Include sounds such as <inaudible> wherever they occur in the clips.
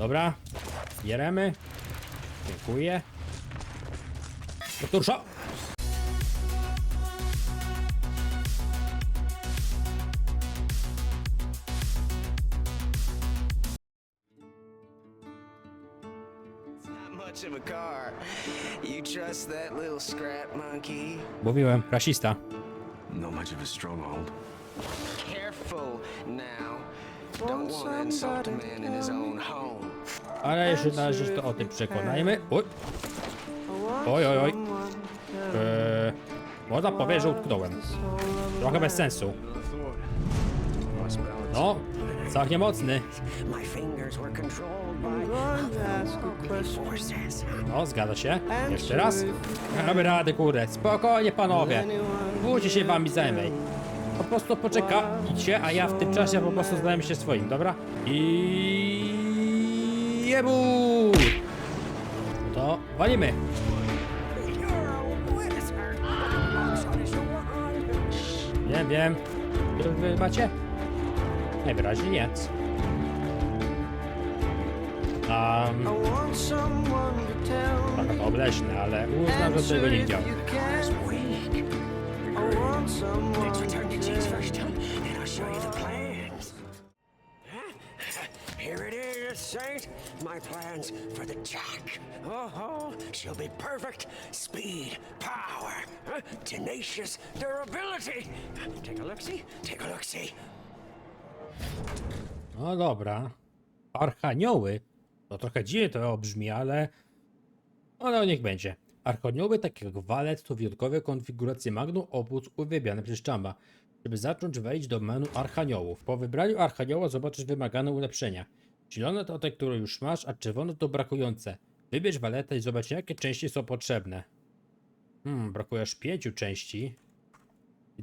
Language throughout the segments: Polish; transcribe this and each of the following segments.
Dobra, bieremy. Dziękuję. Doktorza! It's not much of a car. You trust that little scrap monkey? Mówiłem, rasista. Not much of a stronghold. Careful now. Don't want to insult a man in his own home. Ale jeszcze należy to o tym przekonajmy. Oj, oj, oj. oj. Eee, można powiedzieć, że utknąłem. Trochę bez sensu. No, całkiem mocny. No, zgadza się. Jeszcze raz. Mamy rady, kurde. Spokojnie, panowie. Bójcie się wami zajmę. Po prostu poczekajcie, a ja w tym czasie po prostu zajmę się swoim, dobra? I... Jebu! To walimy. Wiem, wiem. Wy- Wy macie? Najwyraźniej nic. Um, trochę to obleśne, ale uznam, że tego nie if Saint. My plans for the Jack. Oh, she'll be perfect. Speed, power, huh? tenacious durability. Take a look, see? Take a look, see? No dobra. Archanioły. No trochę dziwnie to brzmi, ale... Ale niech będzie. Archanioły, tak jak walet, to wyjątkowe konfiguracje Magnum Opus uwielbiane przez Chamba. Żeby zacząć wejść do menu Archaniołów. Po wybraniu Archanioła zobaczysz wymagane ulepszenia. Zielone to te, które już masz, a czerwone to brakujące. Wybierz waletę i zobacz, jakie części są potrzebne. Hmm, brakuje aż pięciu części.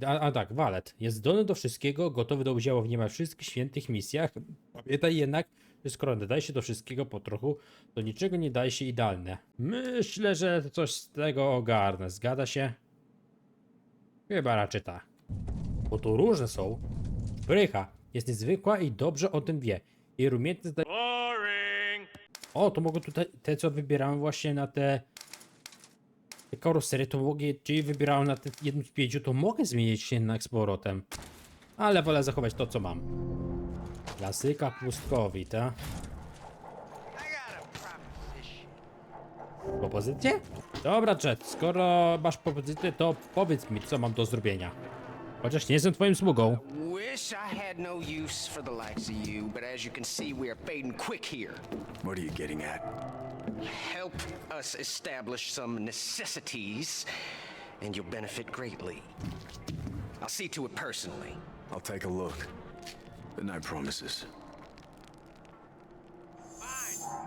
A, a tak, walet. Jest zdolny do wszystkiego, gotowy do udziału w niemal wszystkich świętych misjach. Pamiętaj jednak, że skoro nadaje się do wszystkiego po trochu, to niczego nie daje się idealne. Myślę, że coś z tego ogarnę. Zgadza się? Chyba raczej tak. Bo tu różne są. Brycha jest niezwykła i dobrze o tym wie. Jej umiejętność zdaje... O, to mogę tutaj, te co wybierałem właśnie na te te karosery, to mogę, czyli wybierałem na te jednym z pięciu, to mogę zmienić się jednak z powrotem. Ale wolę zachować to, co mam. Klasyka pustkowita. Propozycje? Dobra, Jet, skoro masz propozycję, to powiedz mi, co mam do zrobienia. Chociaż nie jestem twoim sługą. Wish I had no use for the likes of you, but as you can see, we are fading quick here. What are you getting at? Help us establish some necessities, and you'll benefit greatly. I'll see to it personally. I'll take a look. But no promises.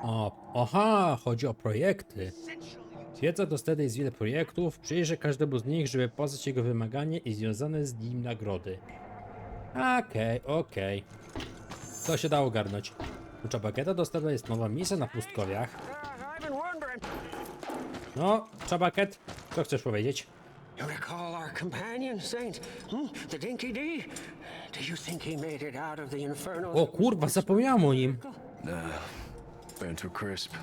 O, aha, chodzi o projekty. Wiedza dostępna jest wiele projektów, przyjrzę każdemu z nich, żeby poznać jego wymagania i związane z nim nagrody. Okej, okej. To się da ogarnąć. U Czabaketa dostępna jest nowa misja na pustkowiach. No, Czabaket, co chcesz powiedzieć? You recall our companion, Saint? Hmm? The Dinky D? Do you think he made it out of the infernal? O kurwa, zapomniałem o nim. Nah. Crisp.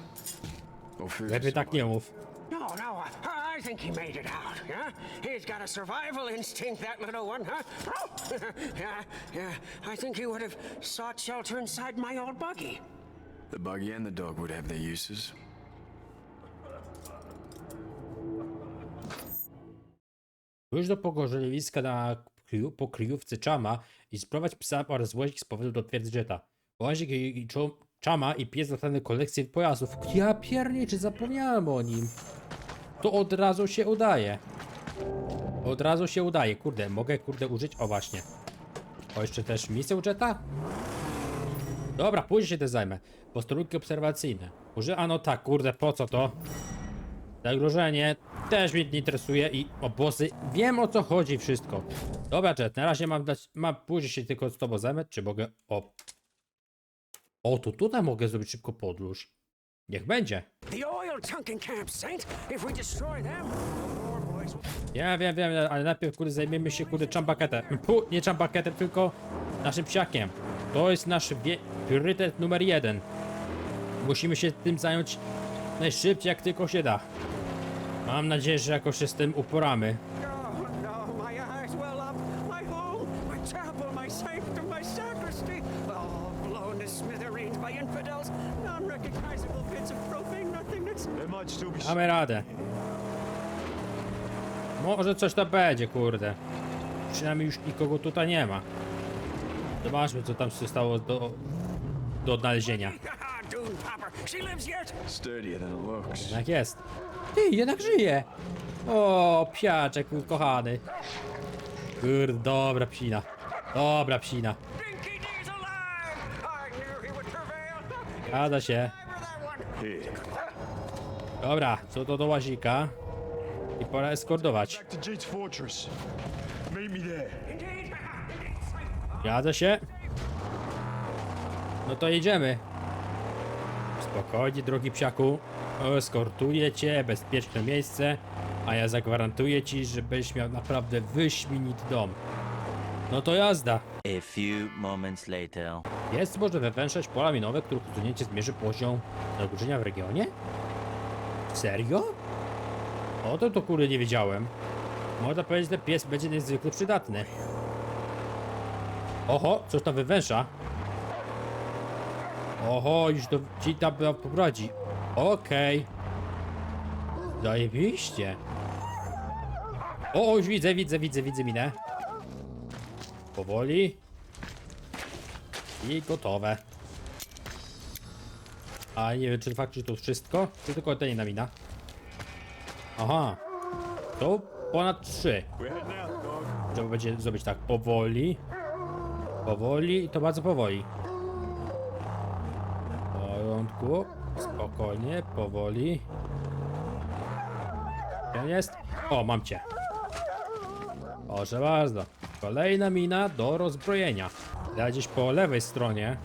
Lepiej tak nie mów. Think he made it out, yeah? He's got a survival instinct, that little one, huh? <laughs> yeah, yeah, I think he would have sought shelter inside my old buggy. The buggy and the dog would have their uses. Pójdź do na kryju, po kryjówce Chama i sprowadź psa oraz łazik z powodu do twierdzy Jetta. Łazik i, i czo- Chama i pies dostanie kolekcję pojazdów. Ja pierniczy, zapomniałem o nim. To od razu się udaje. Od razu się udaje. Kurde, mogę kurde użyć? O właśnie. O, jeszcze też misję u Jetta? Dobra, później się też zajmę. Posterunki obserwacyjne. Uży... A no tak, kurde, po co to? Zagrożenie też mnie nie interesuje i obozy. Wiem o co chodzi wszystko. Dobra, Jet, na razie mam dać. Mam później się tylko z tobą zajmę, czy mogę. O. O, to tutaj mogę zrobić szybko podróż. Niech będzie. Ja wiem, wiem, ale najpierw kurde zajmiemy się kurde czambaketem. Pu, nie czambaketem, tylko naszym psiakiem. To jest nasz priorytet numer jeden. Musimy się tym zająć najszybciej, jak tylko się da. Mam nadzieję, że jakoś się z tym uporamy. Mamy radę. Może coś to będzie, kurde. Przynajmniej już nikogo tutaj nie ma. Zobaczmy, co tam się stało do, do odnalezienia. Jak jest? Ty, jednak żyje! O, psiaczek mój kochany. Kurde, dobra psina. Dobra psina. Dinky Dee's Dobra, co to do łazika. I pora eskortować. Zgadza się. No to jedziemy. Spokojnie, drogi psiaku. Eskortuję cię, bezpieczne miejsce, a ja zagwarantuję ci, że będziesz miał naprawdę wyśmienity dom. No to jazda. A few moments later. Jest może wywęszać pola minowe, których usunięcie zmierzy poziom zagrożenia w regionie? Serio? O to to kurde nie wiedziałem. Można powiedzieć, że pies będzie niezwykle przydatny. Oho, coś tam wywęsza. Oho, już to ci tam poprowadzi. Okej. Zajebiście. O, już widzę, widzę, widzę, widzę minę. Powoli. I gotowe. A nie wiem, czy faktycznie to wszystko, czy tylko ta jedna mina. Aha. To ponad trzy. We're heading out, dog. Trzeba będzie zrobić tak powoli. Powoli i to bardzo powoli. W porządku. Spokojnie, powoli. Gdzie jest? O, mam cię. Proszę bardzo. Kolejna mina do rozbrojenia. Ja gdzieś po lewej stronie.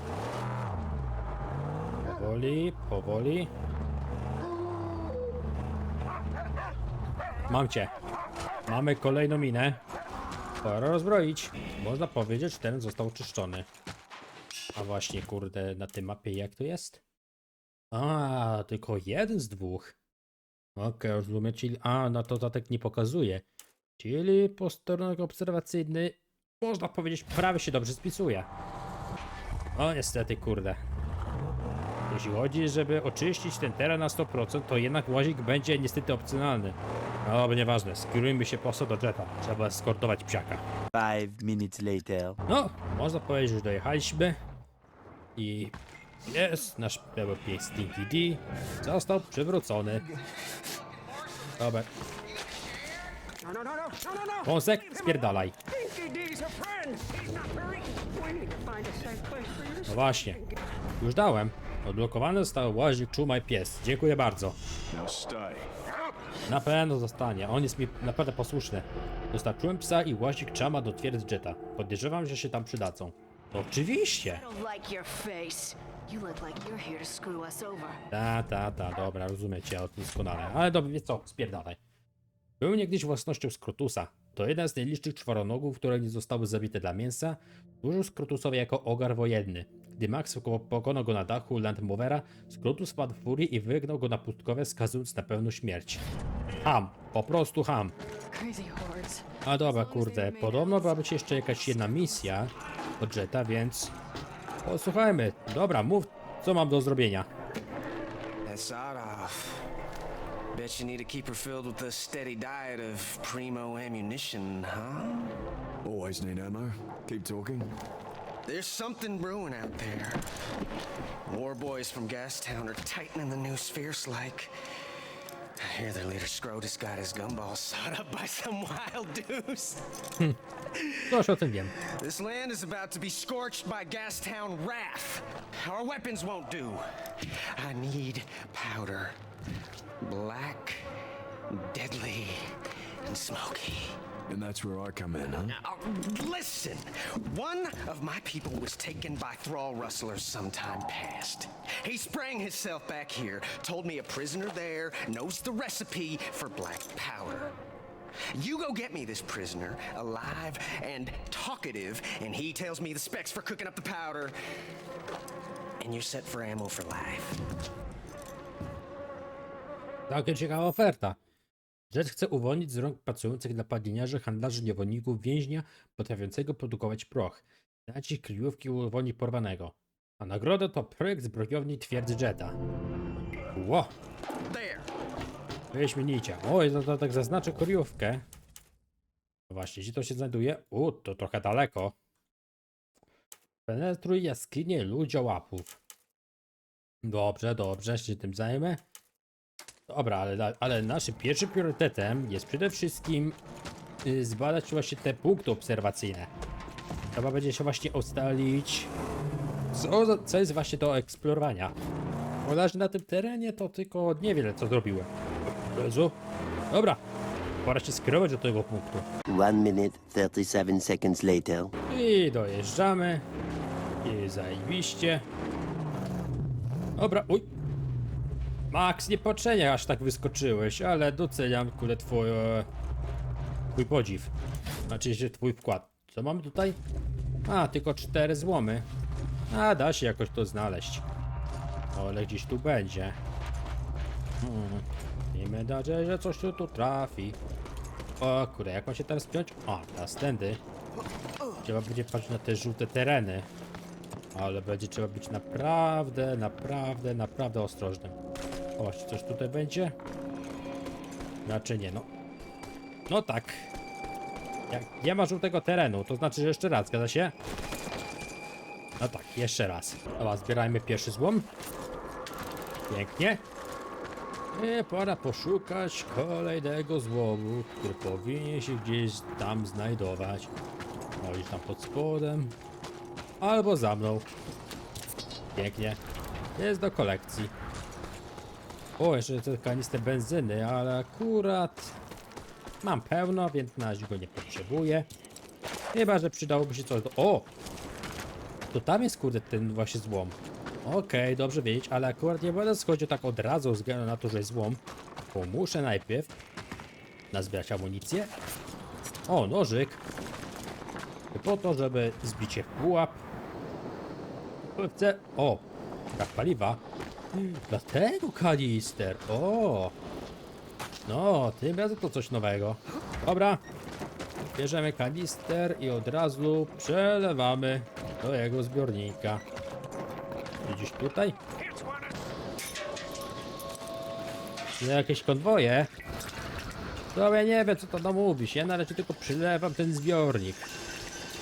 Powoli, powoli. Mam cię. Mamy kolejną minę. Pora rozbroić. Można powiedzieć, ten został oczyszczony. A właśnie, kurde, na tej mapie jak to jest? A, tylko jeden z dwóch. Okej, rozumiem, czyli... A, no to tak nie pokazuje. Czyli posterunek obserwacyjny, można powiedzieć, prawie się dobrze spisuje. O, niestety, kurde. Jeśli chodzi, żeby oczyścić ten teren na 100%, to jednak łazik będzie niestety opcjonalny. No, ale nieważne, skierujmy się prosto do Jetta. Trzeba eskortować psiaka. Five minutes later. No, można powiedzieć, że dojechaliśmy. I jest nasz biały pies Stinky D. Został przywrócony. Dobra, wąsek, spierdalaj. No właśnie. Już dałem. Odblokowany został łazik Czumaj Pies. Dziękuję bardzo. Na pewno zostanie. On jest mi naprawdę posłuszny. Dostarczyłem psa i łazik Chama do twierdzy Jetta. Podejrzewam, że się tam przydadzą. Oczywiście. Ta, ta, ta, dobra, rozumiem cię doskonale. Ale dobra, wiesz co, spierdalaj. Był niegdyś własnością Skrotusa. To jeden z najliczniejszych czworonogów, które nie zostały zabite dla mięsa. Służył Skrotusowi jako ogar wojenny. Gdy Max poko- pokonał go na dachu Landmovera, Skrotus wpadł w furię i wygnał go na pustkowe, skazując na pełną śmierć. Ham, po prostu ham. A dobra, kurde, podobno była być jeszcze jakaś jedna misja od Jetta, więc... Posłuchajmy. Dobra, mów, co mam do zrobienia. That sawed off. Bet you need to keep her filled with a steady diet of primo ammunition, huh? Always need ammo. Keep talking. There's something brewing out there. War boys from Gastown are tightening the noose fierce like. I hear their leader Scrotus got his gumballs sawed up by some <laughs> wild deuce. Coś o tym wiem. This land is about to be scorched by Gastown wrath. Our weapons won't do. I need powder. Black, deadly, and smoky. And that's where I come in, huh? Uh, listen! One of my people was taken by thrall rustlers sometime past. He sprang himself back here, told me a prisoner there knows the recipe for black powder. You go get me this prisoner, alive and talkative, and he tells me the specs for cooking up the powder. and you're set for ammo for life. Całkiem ciekawa oferta. Jet chce uwolnić z rąk pracujących dla padliniarzy handlarzy niewolników więźnia potrafiącego produkować proch. Znać ich kryjówki uwolni porwanego. A nagroda to projekt zbrojowni twierdzy Jetta. Ło, wyśmienicie. Oj, no to tak zaznaczę kryjówkę. No Właśnie, gdzie to się znajduje? U, to trochę daleko. Penetruj jaskinie ludziołapów. Dobrze, dobrze, się tym zajmę. Dobra, ale, ale naszym pierwszym priorytetem jest przede wszystkim y, zbadać właśnie te punkty obserwacyjne. Trzeba będzie się właśnie ustalić, co, co jest właśnie do eksplorowania. Ponieważ na tym terenie to tylko niewiele co zrobiłem. Jezu. Dobra, pora się skierować do tego punktu. One minute, 37 seconds later. I dojeżdżamy. I zajebiście. Dobra, uj. Max, nie patrzenia aż tak wyskoczyłeś, ale doceniam kule twój, e, twój podziw. Znaczy się twój wkład. Co mamy tutaj? A, tylko cztery złomy. A, da się jakoś to znaleźć. Ale gdzieś tu będzie. Hmm. Miejmy nadzieję, że coś tu, tu trafi. O kurde, jak ma się teraz spiąć? O, teraz tędy. Trzeba będzie patrzeć na te żółte tereny. Ale będzie trzeba być naprawdę, naprawdę, naprawdę ostrożnym. Czy coś tutaj będzie? Znaczy nie, no. No tak. Jak nie ma żółtego terenu, to znaczy, że jeszcze raz, zgadza się? No tak, jeszcze raz. Dobra, zbierajmy pierwszy złom. Pięknie. I pora poszukać kolejnego złomu, który powinien się gdzieś tam znajdować. O, gdzieś tam pod spodem. Albo za mną. Pięknie. Jest do kolekcji. O, jeszcze te kanistry benzyny, ale akurat mam pełno, więc na razie go nie potrzebuję. Chyba, że przydałoby się coś do... O! To tam jest kurde ten właśnie złom. Okej, dobrze wiedzieć, ale akurat nie będę schodził tak od razu względu na to, że jest złom. Bo muszę najpierw nazbierać amunicję. O, nożyk. Po to, żeby zbicie pułap. Chcę... O! Tak paliwa. Dlatego kanister. O! No, tym razem to coś nowego. Dobra. Bierzemy kanister i od razu przelewamy do jego zbiornika. Gdzieś tutaj? Jakieś konwoje? To ja nie wiem co to tam mówisz. Ja na razie tylko przylewam ten zbiornik.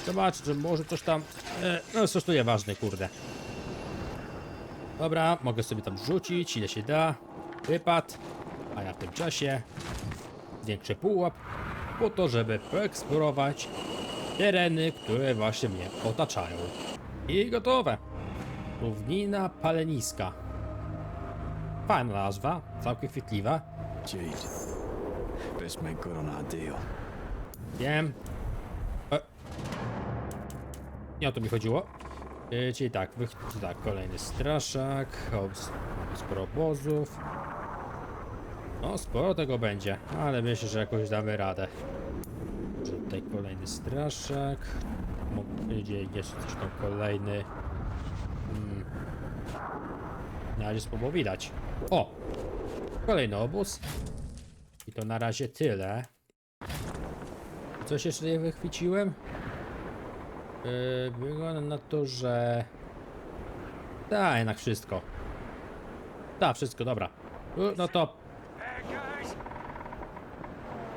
Zobaczę, że może coś tam... E, no coś tu nieważne, kurde. Dobra, mogę sobie tam rzucić, ile się da. Wypad. A ja w tym czasie zwiększę pułap po to, żeby poeksplorować tereny, które właśnie mnie otaczają. I gotowe. Równina paleniska. Fajna nazwa, całkiem chwytliwa. Best make good on our deal. Wiem. E. Nie o to mi chodziło. E, czyli tak, wych... tak, kolejny straszak, sporo obozów. No, sporo tego będzie, ale myślę, że jakoś damy radę. Tutaj kolejny straszak. Gdzie jeszcze coś tam kolejny. Hmm. Na razie słabo widać. O! Kolejny obóz. I to na razie tyle. Coś jeszcze nie wychwyciłem? Yy, wygląda na to, że... Da, jednak wszystko. Da, wszystko, dobra. Y, No to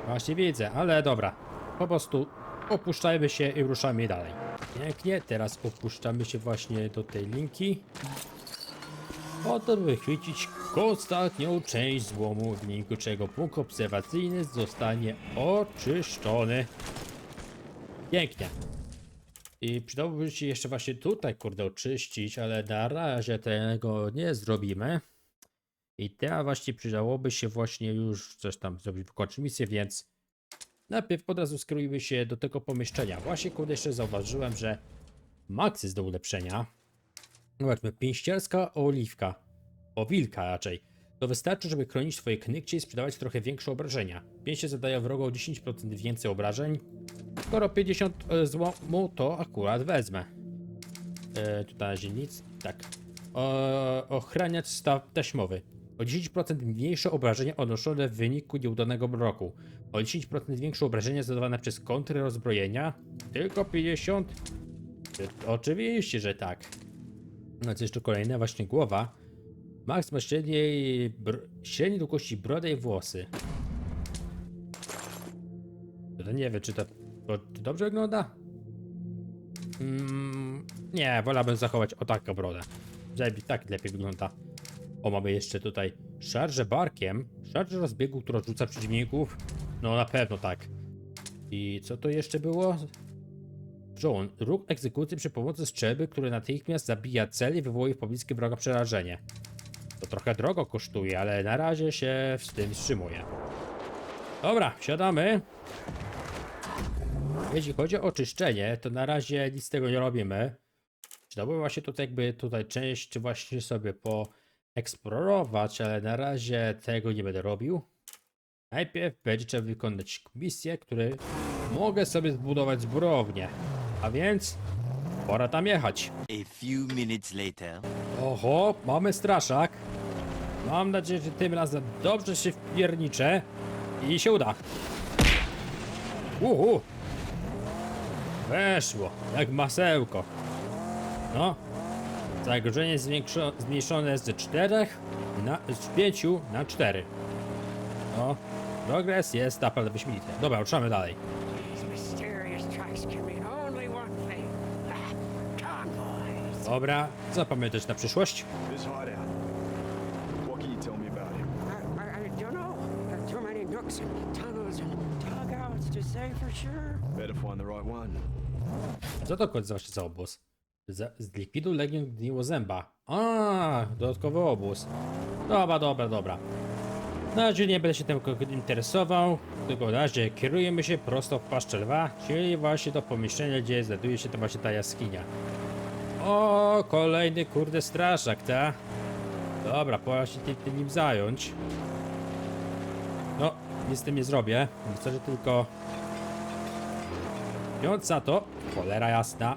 właśnie widzę, ale dobra. Po prostu opuszczajmy się i ruszamy dalej. Pięknie, teraz opuszczamy się właśnie do tej linki. Po to, by wychwycić ostatnią część złomu, w wyniku czego punkt obserwacyjny zostanie oczyszczony. Pięknie. I przydałoby się jeszcze właśnie tutaj, kurde, oczyścić, ale na razie tego nie zrobimy. I teraz właśnie przydałoby się właśnie już coś tam zrobić, wykończyć misję, więc najpierw od razu skierujmy się do tego pomieszczenia. Właśnie, kurde, jeszcze zauważyłem, że max jest do ulepszenia. Zobaczmy, pięścielska oliwka. O wilka raczej. To wystarczy, żeby chronić swoje knykcie i sprzedawać trochę większe obrażenia. Pięście zadaje wrogo o 10% więcej obrażeń. Skoro 50 złomu, to akurat wezmę. E, tutaj nic. Tak. o, ochraniacz staw taśmowy. O 10% mniejsze obrażenia odnoszone w wyniku nieudanego bloku. O 10% większe obrażenia zadawane przez kontry rozbrojenia. Tylko 50? Y, Oczywiście, że tak. No co jeszcze kolejne, właśnie głowa. Max ma średniej, średniej długości brodę i włosy. To nie wiem, czy to, to czy dobrze wygląda? Mm, nie, wolałbym zachować o taką brodę. Żeby tak lepiej wygląda. O, mamy jeszcze tutaj szarżę barkiem. Szarżę rozbiegu, która rzuca przeciwników. No na pewno tak. I co to jeszcze było? John, ruch egzekucji przy pomocy strzelby, który natychmiast zabija cel i wywołuje w pobliskim wroga przerażenie. Trochę drogo kosztuje, ale na razie się z tym wstrzymuję. Dobra, wsiadamy. Jeśli chodzi o oczyszczenie, to na razie nic z tego nie robimy. Przydałoby właśnie tutaj jakby tutaj część właśnie sobie poeksplorować, ale na razie tego nie będę robił. Najpierw będzie trzeba wykonać misję, które mogę sobie zbudować zbrojownię. A więc pora tam jechać. A few minutes later. Oho, mamy straszak. Mam nadzieję, że tym razem dobrze się wpierniczę i się uda. Uhu. Weszło, jak masełko. No. Zagrożenie zmniejszone z 4 na, z 5 na 4. No. Progres jest naprawdę wyśmienity. Dobra, ruszamy dalej. Ah. Dobra, zapamiętać na przyszłość. This hideout. What can you tell me about it? I, I, I don't know. There nooks and tunnels and dugouts to say for sure. Better find the right one. Co to kod właśnie za obóz? Za, zlikwiduj Legion Gniłozęba. A, dodatkowy obóz. Dobra, dobra, dobra. Na razie nie będę się tym interesował, tylko na razie kierujemy się prosto w paszczę lwa, czyli właśnie do pomieszczenia, gdzie znajduje się to właśnie ta jaskinia. O, kolejny kurde straszak, ta? Dobra, pora się tym, tym nim zająć. Nic z tym nie zrobię. Wystarczy tylko Biorąc za to, cholera jasna,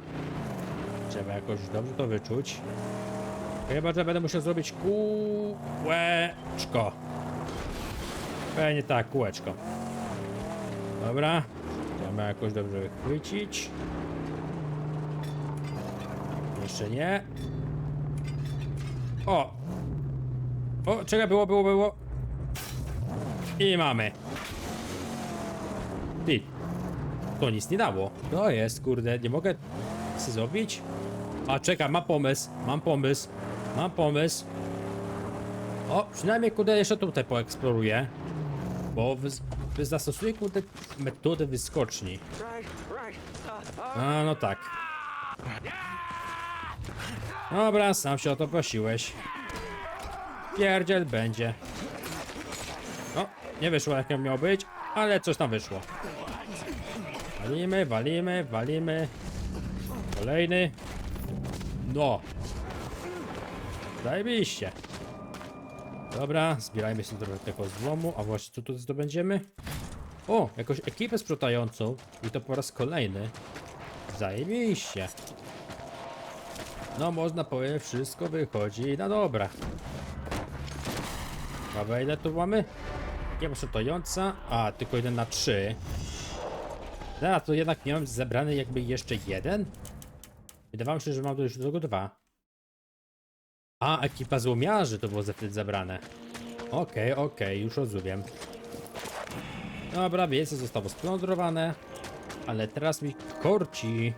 trzeba jakoś dobrze to wyczuć. Chyba, że będę musiał zrobić kółeczko. Pewnie tak, kółeczko. Dobra, trzeba jakoś dobrze wychwycić. Jeszcze nie. O! O, czekaj, było, było, było. I mamy. Ty, to nic nie dało. To jest, kurde, nie mogę sobie zrobić. A czekaj, mam pomysł, mam pomysł, mam pomysł. O, przynajmniej kurde jeszcze tutaj poeksploruję. Bo wys wys- zastosuję kurde metodę wyskoczni. A, no tak. Dobra, sam się o to prosiłeś. Pierdziel będzie. Nie wyszło jak miało być, ale coś tam wyszło. Walimy, walimy, walimy. Kolejny. No. Zajebiście. Dobra, zbierajmy sobie trochę tego złomu. A właśnie, co tu zdobędziemy? O, jakąś ekipę sprzątającą. I to po raz kolejny. Zajebiście. No, można powiedzieć, wszystko wychodzi na dobre. Dobra, ile tu mamy? Ekipa sprzątająca. A, tylko jeden na trzy. Zaraz, to jednak miałem zebrany jakby jeszcze jeden? Wydawało się, że mam tu już tylko dwa. A, ekipa złomiarzy to było wtedy zebrane. Okej, okej, już rozumiem. Dobra, wiece zostało splądrowane. Ale teraz mi korci.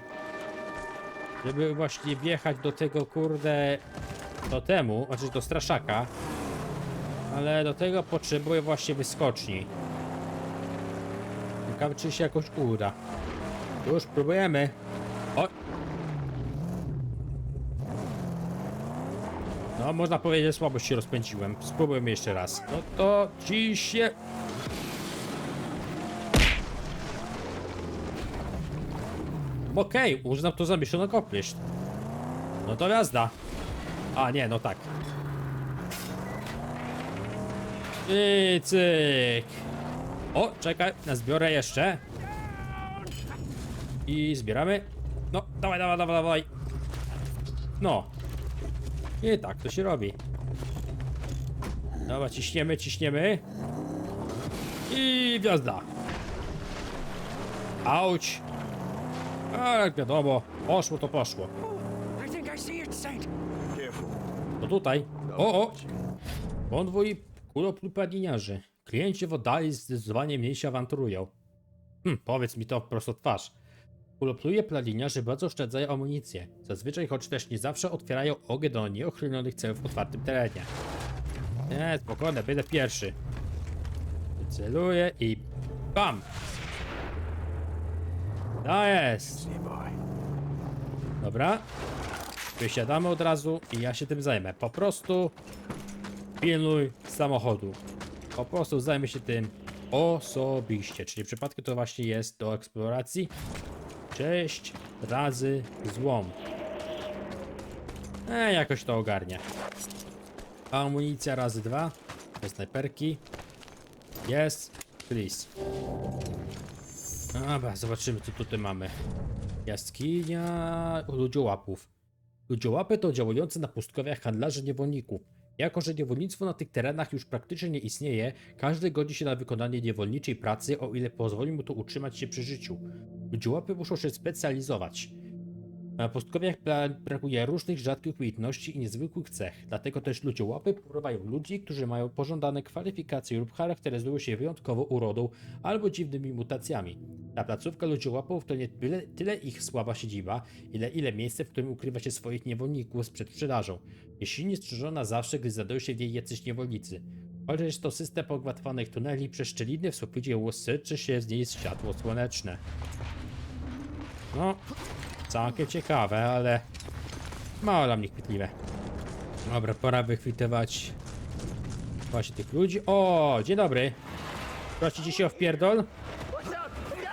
Żeby właśnie wjechać do tego kurde totemu, znaczy do straszaka. Ale do tego potrzebuję właśnie wyskoczni. Ciekawe czy się jakoś uda. Już próbujemy. O! No można powiedzieć, słabo się rozpędziłem. Spróbujmy jeszcze raz. No to ci się... Okej, uznam to za mission. No to jazda. A nie, no tak. I cyk. O, czekaj, zbiorę jeszcze. I zbieramy. No, dawaj, dawaj, dawaj, dawaj. No. I tak to się robi. Dobra, ciśniemy, ciśniemy. I gwiazda. Auć. A jak wiadomo, poszło to poszło. To tutaj. O, o! Konwój kuloplupanieniarzy. Klienci w oddali zdecydowanie mniej się awanturują. Hm, powiedz mi to prosto twarz. Kulopluje planiniarze bardzo oszczędzają amunicję. Zazwyczaj, choć też nie zawsze otwierają ogień do nieochronionych celów w otwartym terenie. Nie, spokojnie, będę pierwszy. Celuję i BAM! To jest! Dobra. Wysiadamy od razu i ja się tym zajmę. Po prostu pilnuj samochodu. Po prostu zajmę się tym osobiście. Czyli w przypadku to właśnie jest do eksploracji. 6 razy złom. E, jakoś to ogarnie. Amunicja razy dwa. Te snajperki. Jest. Please. Dobra, zobaczymy co tutaj mamy. Jaskinia ludziołapów. Ludziołapy to działające na pustkowiach handlarze niewolników. Jako, że niewolnictwo na tych terenach już praktycznie nie istnieje, każdy godzi się na wykonanie niewolniczej pracy, o ile pozwoli mu to utrzymać się przy życiu. Ludziołapy muszą się specjalizować. Na pustkowiach bra- brakuje różnych rzadkich umiejętności i niezwykłych cech, dlatego też ludziołapy porywają ludzi, którzy mają pożądane kwalifikacje lub charakteryzują się wyjątkowo urodą albo dziwnymi mutacjami. Ta placówka ludziołapów to nie tyle, tyle ich słaba siedziba, ile ile miejsce, w którym ukrywa się swoich niewolników przed sprzedażą. Jest silnie strzeżona zawsze, gdy znajdują się w jej jacyś niewolnicy. Chociaż to system pogmatwanych tuneli, przez szczeliny w suficie łysyczy się z niej światło słoneczne. No, całkiem ciekawe, ale mało dla mnie chwytliwe. Dobra, pora wychwytywać właśnie tych ludzi. O, dzień dobry. Prosicie się o wpierdol?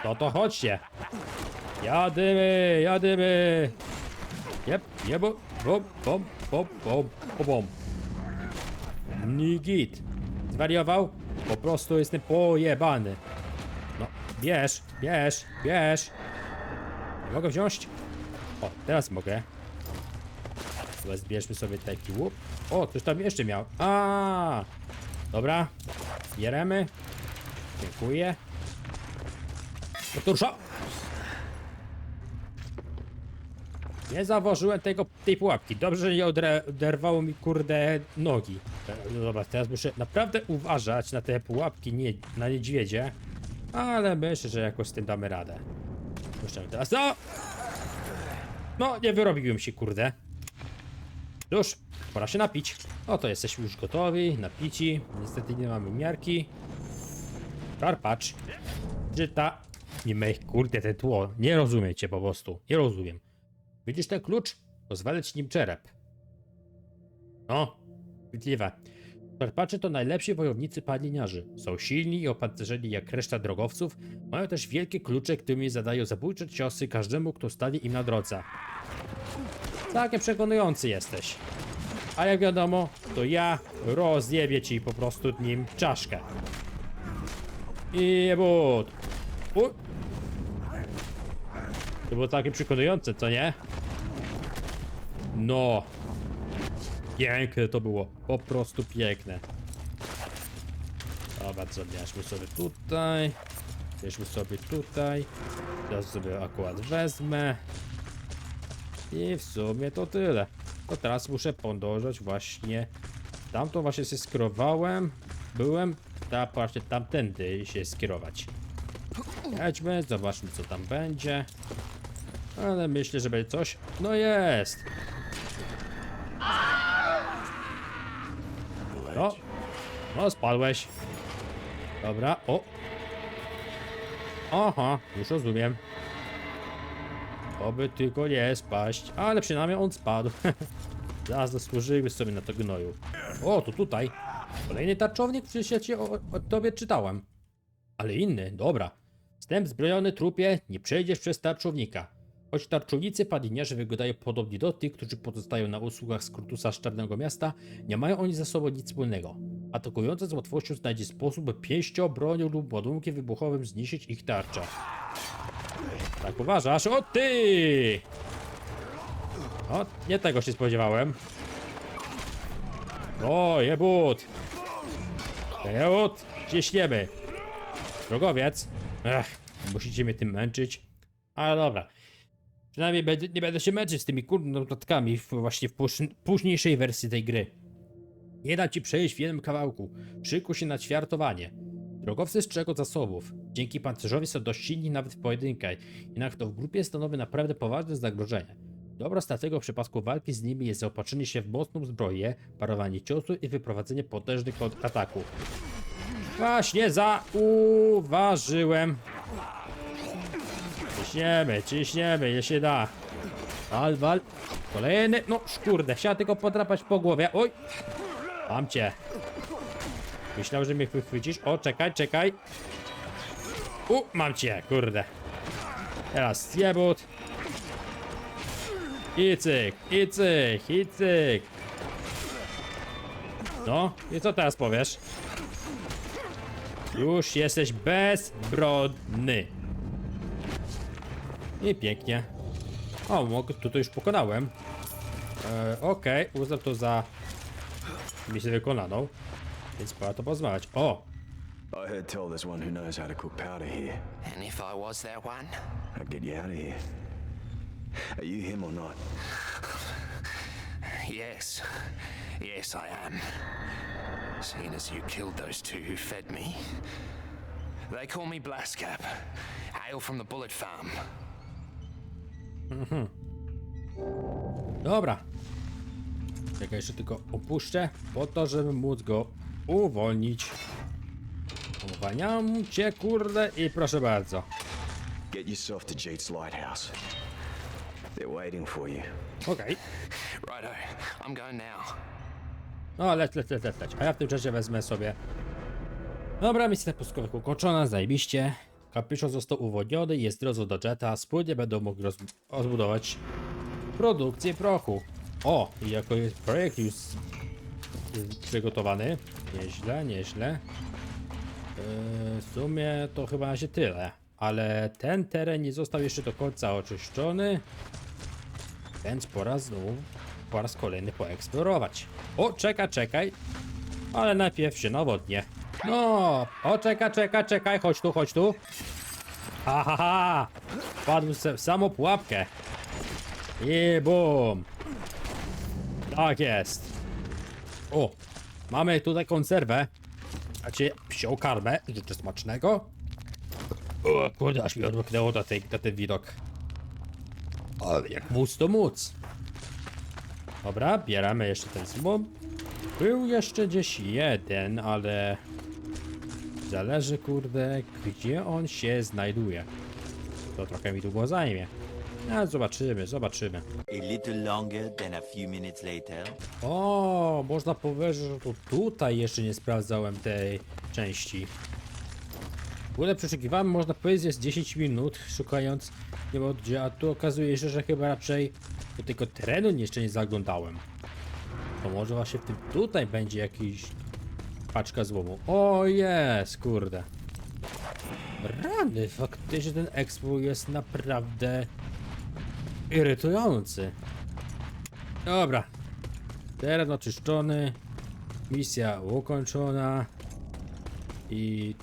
No to chodźcie. Jadymy, jadymy. Jep, jebo, bom, bom, bom, bom, bom. Nigit. Zwariował? Po prostu jestem pojebany. No, bierz, bierz, bierz. Nie mogę wziąć? O, teraz mogę. Zbierzmy sobie taki łup. O, coś tam jeszcze miał. A, Dobra. Bieremy. Dziękuję. Otóż o! Nie założyłem tego, tej pułapki. Dobrze, że nie oderwało mi kurde nogi. E, No dobra, teraz muszę naprawdę uważać na te pułapki, nie, na niedźwiedzie. Ale myślę, że jakoś z tym damy radę. Puszczamy teraz. No! No, nie wyrobiłem się, kurde. Już, pora się napić. Oto jesteśmy już gotowi, napici. Niestety nie mamy miarki. Karpacz. Żyta. Nie mech, kurde, te tło. Nie rozumiecie po prostu. Nie rozumiem. Widzisz ten klucz? Pozwolę ci nim czerep. No, chwytliwe. Karpacze to najlepsi wojownicy padliniarzy. Są silni i opancerzeni jak reszta drogowców. Mają też wielkie klucze, którymi zadają zabójcze ciosy każdemu, kto stanie im na drodze. Takie przekonujący jesteś. A jak wiadomo, to ja rozjebię ci po prostu nim czaszkę. I but. U. To było takie przekonujące, co nie? No. Piękne to było. Po prostu piękne. Dobra, co bierzmy sobie tutaj. Bierzmy sobie tutaj. Teraz sobie akurat wezmę. I w sumie to tyle. To teraz muszę podążać właśnie. Tamtą właśnie się skierowałem. Byłem. Ta właśnie tamtędy się skierować. Jedźmy, zobaczmy co tam będzie. Ale myślę, że będzie coś. No jest! No. No, spadłeś. Dobra, o. Aha, już rozumiem. Oby tylko nie spaść, ale przynajmniej on spadł. <laughs> Zaraz zasłużyły sobie na to gnoju. O, to tutaj. Kolejny tarczownik, przecież ja cię o, o tobie czytałem. Ale inny, dobra. Wstęp zbrojony trupie, nie przejdziesz przez tarczownika. Choć tarczownicy padliniarze wyglądają podobnie do tych, którzy pozostają na usługach Skrutusa z Czarnego Miasta, nie mają oni ze sobą nic wspólnego. Atakujący z łatwością znajdzie sposób, by pięścią, bronią lub ładunkiem wybuchowym zniszczyć ich tarczę. Tak uważasz? O ty! O, nie tego się spodziewałem. O, jebut! Jebut! Ciśniemy! Drogowiec! Ech, musicie mnie tym męczyć. Ale dobra. Przynajmniej będę, nie będę się męczyć z tymi notatkami w, właśnie w póź- późniejszej wersji tej gry. Nie da ci przejść w jednym kawałku. Szykuj się na ćwiartowanie. Drogowcy strzegą zasobów. Dzięki pancerzowi są dość silni nawet w pojedynkę, jednak to w grupie stanowi naprawdę poważne zagrożenie. Dobra strategią w przypadku walki z nimi jest zaopatrzenie się w mocną zbroję, parowanie ciosu i wyprowadzenie potężnych kontrataków. Właśnie zauważyłem. Ciśniemy, ciśniemy, ile się da. Wal, wal. Kolejny, no kurde, chciałem tylko podrapać po głowie. Oj, mam cię. Myślał, że mnie wychwycisz. O, czekaj, czekaj. U, mam cię, kurde. Teraz zjebut. I cyk, i cyk, i cyk. No, i co teraz powiesz? Już jesteś bezbrodny. I pięknie. O, mogę, tutaj już pokonałem. E, Okej, uznam to za misję wykonaną. Więc pora to pozwalać. O! I heard tell there's one who knows how to cook powder here. And if I was that one, I'd get you out of here. Are you him or not? yes. Yes, I am. Seeing as you killed those two who fed me. They call me Blaskap. Hail from the Bullet Farm. Dobra. Czekaj, jeszcze tylko opuszczę, po to, żeby móc go uwolnić. Uwalniam cię, kurde, i proszę bardzo. Get yourself to Jade's lighthouse. They're waiting for you. Okej. Righto, I'm going now. No, leć, leć, leć, leć, leć. A ja w tym czasie wezmę sobie... Dobra, misja pustkowych ukończona, zajebiście. Kapiszon został uwolniony, jest drodze do Jetta. Wspólnie będą mogli roz... rozbudować produkcję prochu. O, i jako jest projekt już przygotowany. Nieźle, nieźle. Yy, w sumie to chyba na razie tyle. Ale ten teren nie został jeszcze do końca oczyszczony. Więc pora znów po raz kolejny poeksplorować. O, czekaj, czekaj. Ale najpierw się nawodnię. No, o, czekaj, czekaj, czekaj, chodź tu, chodź tu. Ha, ha, ha. Wpadł se w samą pułapkę. I bum. Tak jest. O, mamy tutaj konserwę. Znaczy, psią karmę. Życzę smacznego. O, kurde, aż mi odmknęło na ten, na ten widok. Ale jak móc, to móc. Dobra, bieramy jeszcze ten złom. Był jeszcze gdzieś jeden, ale... Zależy, kurde, gdzie on się znajduje. To trochę mi długo zajmie. No, zobaczymy, zobaczymy. A little longer than a few minutes later. O, można powiedzieć, że to tutaj jeszcze nie sprawdzałem tej części. W ogóle przeszukiwałem, można powiedzieć, jest 10 minut, szukając nie wiem gdzie, a tu okazuje się, że chyba raczej do tego terenu jeszcze nie zaglądałem. To może właśnie w tym tutaj będzie jakiś paczka złomu. O jest, kurde. Rany, faktycznie ten expo jest naprawdę irytujący. Dobra, Teren oczyszczony. Misja ukończona. I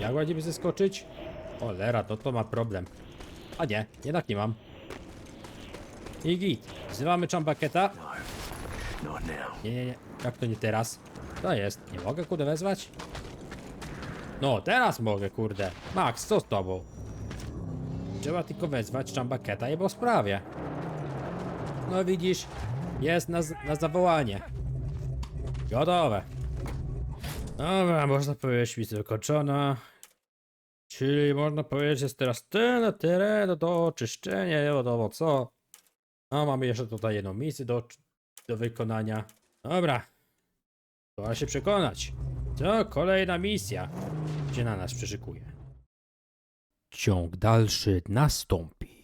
jak ładnie zeskoczyć? Olera, to to ma problem. A nie, jednak nie mam. I git. Wzywamy Chambaketa. Not now. Nie, nie, nie. Jak to nie teraz? To jest. Nie mogę kurde wezwać? No, teraz mogę, kurde. Max, co z tobą? Trzeba tylko wezwać Chambaketa i po sprawie. No widzisz, jest na, na zawołanie. Gotowe. Dobra, można powiedzieć, misja wykończona. Czyli można powiedzieć, jest teraz tyle terenu do oczyszczenia, nie wiadomo co. A mamy jeszcze tutaj jedną misję do, do wykonania. Dobra. Pora się przekonać. Co kolejna misja, gdzie na nas przyszykuje. Ciąg dalszy nastąpi.